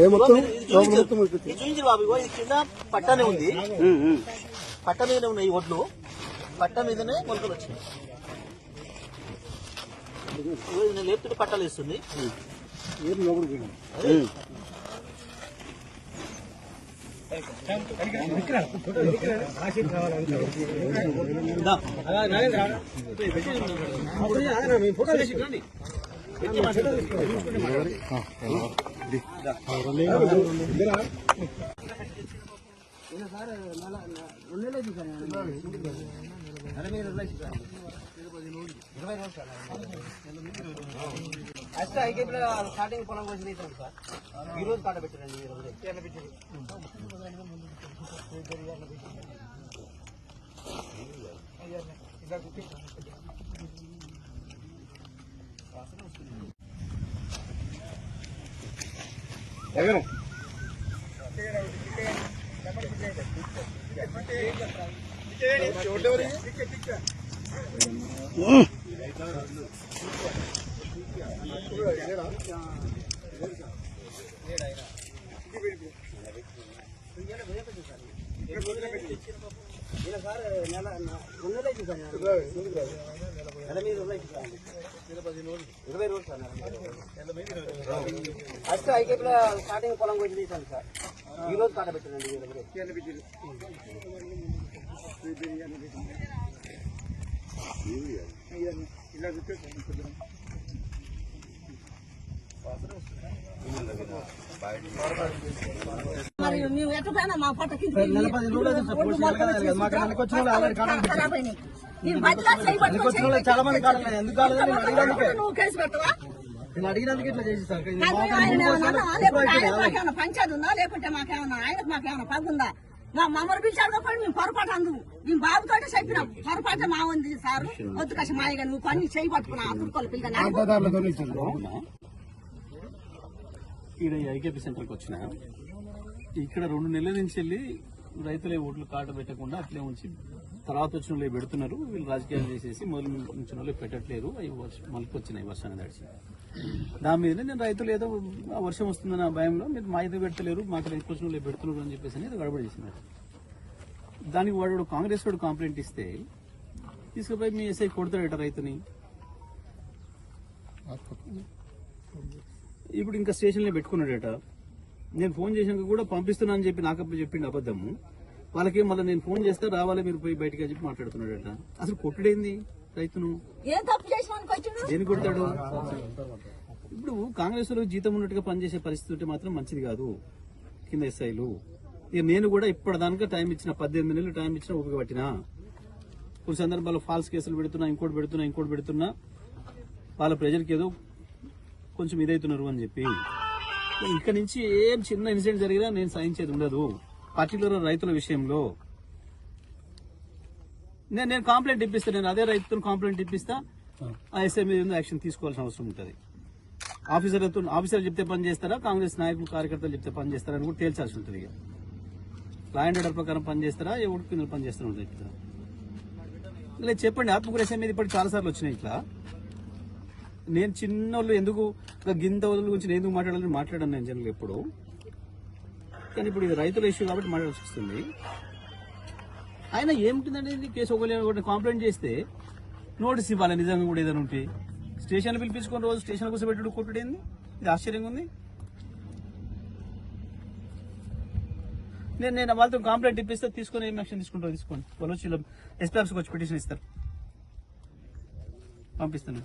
ఏ మొత్తం? లోపల మొత్తం ఇది చూపించి బాబు ఇది కింద పట్టనే ఉంది. పట్ట మీదనే ఉన్నాయి ఈ ఒడ్లు. పట్ట మీదనే మొలకలు వచ్చినాయి. నేను లేపుతుంటే పట్టాలు వేస్తుంది. పోయింది. స్టార్టింగ్ పొలం కోసం తీసాం సార్ ఈ రోజు కాట పెట్టారండి ఈ రోజు ఈయన నెల రెండు నెలలు సార్ నెల మీద ఉన్నాయి. ఇరవై రోజులు సార్ నెల మీద. ఫస్ట్ ఐకేపీలో స్టార్టింగ్ పొలం కొంచెం తీసాను సార్. ఈ రోజు కాట పెట్టానండి. మరి మేము ఎట్టుకైనా మా పొట్ట కింద చాలా మంది. ఎందుకు కాలేదు నువ్వు కేసు పెట్టవా నేను అడిగినందుకు ఇట్లా పంచాయతీ ఉందా? లేకుంటే మాకేమన్నా ఆయనకు మాకేమన్నా పగ్గుందా మా మమ్మల్ని పిలిచాడు కాబట్టి మేము పొరపాటు అందు. మేము బాబుతోటే చెప్పినాం పొరపాటు మా ఉంది సార్. వద్దు మాయగా నువ్వు పని చేయి పట్టుకున్నా పిల్లగా. ఈడ ఐకేపీ సెంటర్కి వచ్చిన ఇక్కడ రెండు నెలల నుంచి వెళ్ళి రైతులే ఓట్లు కాట పెట్టకుండా అట్లే ఉంచి తర్వాత వచ్చిన వాళ్ళు పెడుతున్నారు. వీళ్ళు రాజకీయాలు చేసేసి మొదలు ఉంచిన వాళ్ళు పెట్టట్లేరు అవి వర్షం వచ్చినాయి వర్షాన్ని దాడిచి దాని మీదనే నేను రైతులు ఏదో వర్షం వస్తుందన్న భయంలో మీరు మా ఇది పెడతలేరు మాకు రైతు వచ్చిన వాళ్ళు పెడుతున్నారు అని చెప్పేసి అనేది గడబడి చేసినారు. దానికి వాడు కాంగ్రెస్ వాడు కంప్లైంట్ ఇస్తే తీసుకుపోయి మీ ఎస్ఐ కొడతాడట రైతుని. ఇప్పుడు ఇంకా స్టేషన్లో పెట్టుకున్నాడట. నేను ఫోన్ చేసినాక కూడా పంపిస్తున్నా అని చెప్పి నాకు చెప్పిండు అబద్ధము. వాళ్ళకి మళ్ళీ నేను ఫోన్ చేస్తే రావాలి మీరు పోయి బయటికి చెప్పి మాట్లాడుతున్నాడట. అసలు కొట్టుడేంది రైతును? దేని కొడతాడు? ఇప్పుడు కాంగ్రెస్లో జీతం ఉన్నట్టుగా పనిచేసే పరిస్థితి ఉంటే మాత్రం మంచిది కాదు కింద ఎస్ఐలు. ఇక నేను కూడా ఇప్పటిదానికా టైం ఇచ్చిన పద్దెనిమిది నెలలు టైం ఇచ్చిన పట్టినా. కొన్ని సందర్భాల్లో ఫాల్స్ కేసులు పెడుతున్నా ఇంకోటి పెడుతున్నా ఇంకోటి పెడుతున్నా. వాళ్ళ ప్రజలకి ఏదో కొంచెం ఇదవుతున్నారు అని చెప్పి. ఇక్కడ నుంచి ఏం చిన్న ఇన్సిడెంట్ జరిగినా నేను సహించేది ఉండదు. పర్టికులర్ రైతుల విషయంలో నేను నేను కంప్లైంట్ ఇప్పిస్తా నేను అదే రైతుతో కంప్లైంట్ ఇప్పిస్తా ఆ. ఎస్ఐ మీద ఏదో యాక్షన్ తీసుకోవాల్సిన అవసరం ఉంటుంది. ఆఫీసర్లతో ఆఫీసర్ చెప్తే పని చేస్తారా కాంగ్రెస్ నాయకులు కార్యకర్తలు చెప్తే పని చేస్తారా అని కూడా తేల్చాల్సి ఉంటుంది ఇక. లా అండ్ ఆర్డర్ ప్రకారం పని చేస్తారా ఎవరి కింద పని చేస్తారా ఉంటుంది చెప్పండి ఆత్మకూర ఎస్ఐ మీద ఇప్పటికి చాలా సార్లు వచ్చినాయి ఇట్లా. నేను చిన్నోళ్ళు ఎందుకు గింత వదుల గురించి నేను ఎందుకు మాట్లాడాలని మాట్లాడాను నేను జనరల్ ఎప్పుడు. కానీ ఇప్పుడు ఇది రైతుల ఇష్యూ కాబట్టి మాట్లాడాల్సి వస్తుంది. ఆయన ఏమిటిందండి? కేసు ఒకటి కంప్లైంట్ చేస్తే నోటీస్ ఇవ్వాలి? నిజంగా కూడా ఏదైనా ఉంటే. స్టేషన్ పిలిపించుకుని రోజు స్టేషన్ కోసం పెట్టుడు కొట్టుడేంది ఇది ఆశ్చర్యంగా ఉంది. నేను నేను వాళ్ళతో కంప్లైంట్ ఇప్పిస్తే తీసుకొని ఏం యాక్షన్ తీసుకుంటారో తీసుకోండి. వాళ్ళు వచ్చి ఎస్పీ ఆఫీస్కి వచ్చి పిటిషన్ ఇస్తారు. పంపిస్తాను.